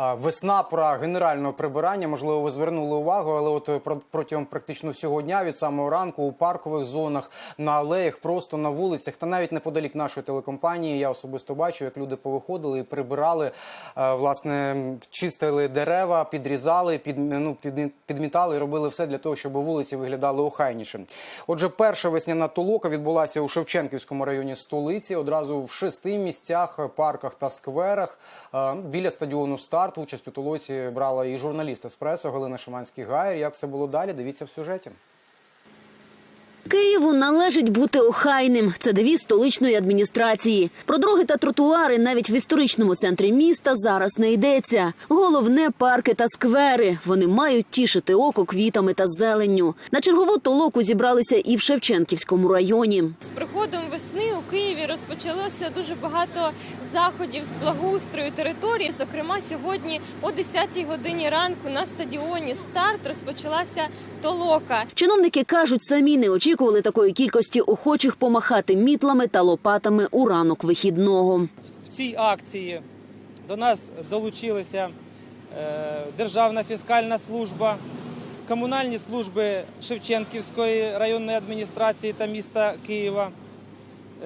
Весна пора генерального прибирання. Можливо, ви звернули увагу, але от е, протягом практично всього дня від самого ранку у паркових зонах, на алеях, просто на вулицях та навіть неподалік нашої телекомпанії. Я особисто бачу, як люди повиходили і прибирали, е, власне, чистили дерева, підрізали, під, ну, під, підмітали робили все для того, щоб вулиці виглядали охайніше. Отже, перша весняна толока відбулася у Шевченківському районі столиці. Одразу в шести місцях, парках та скверах. Е, Біля стадіону старт участь у толоці брала і журналіст еспресо Галина Шиманський Гайр. Як все було далі? Дивіться в сюжеті. Києву належить бути охайним. Це девіз столичної адміністрації. Про дороги та тротуари навіть в історичному центрі міста зараз не йдеться. Головне парки та сквери. Вони мають тішити око квітами та зеленню. На чергову толоку зібралися і в Шевченківському районі. З приходом весни у Києві розпочалося дуже багато заходів з благоустрою території. Зокрема, сьогодні о 10-й годині ранку на стадіоні старт розпочалася толока. Чиновники кажуть, самі не очікували такої кількості охочих помахати мітлами та лопатами у ранок вихідного. в цій акції до нас долучилися е, Державна фіскальна служба, комунальні служби Шевченківської районної адміністрації та міста Києва.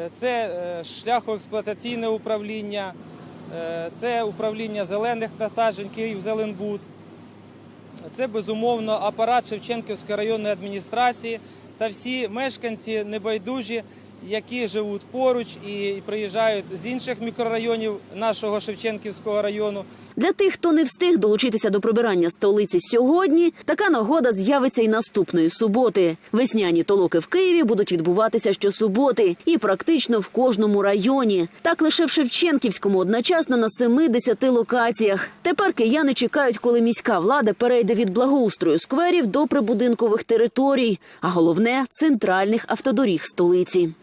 Е, Це е, шляхоексплуатаційне управління, е, це управління зелених насаджень Київзеленбуд. Це безумовно апарат Шевченківської районної адміністрації та всі мешканці небайдужі, які живуть поруч і приїжджають з інших мікрорайонів нашого Шевченківського району. Для тих, хто не встиг долучитися до прибирання столиці сьогодні, така нагода з'явиться і наступної суботи. Весняні толоки в Києві будуть відбуватися щосуботи і практично в кожному районі. Так лише в Шевченківському одночасно на 70 локаціях. Тепер кияни чекають, коли міська влада перейде від благоустрою скверів до прибудинкових територій, а головне центральних автодоріг столиці.